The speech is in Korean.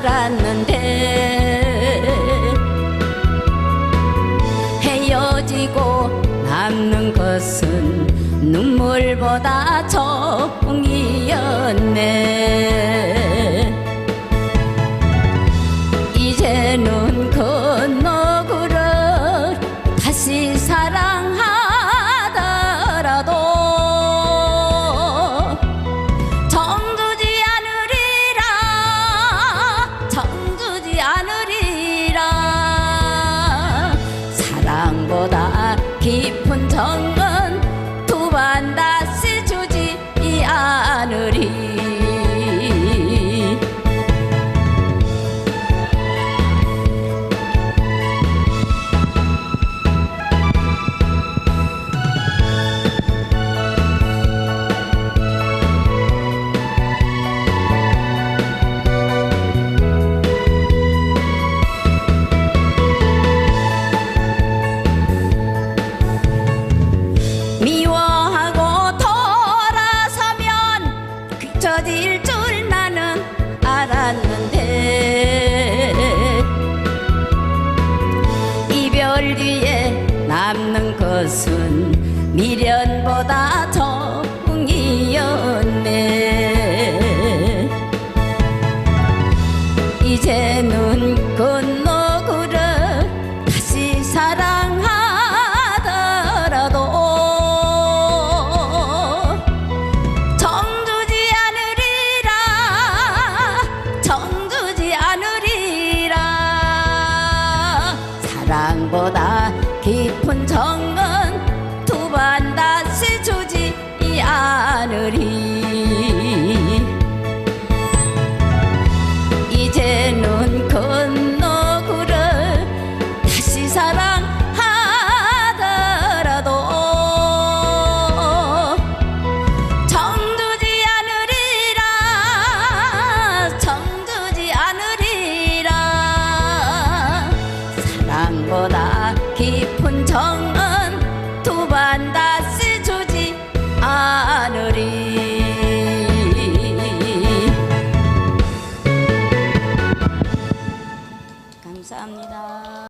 살았는데 헤어지고 남는 것은 눈물보다 정이 보다 깊은 정 뒤에 남는 것은 미련보다 정이었네. 이제는 사랑보다 깊은 정은 두 번 다시 주 banda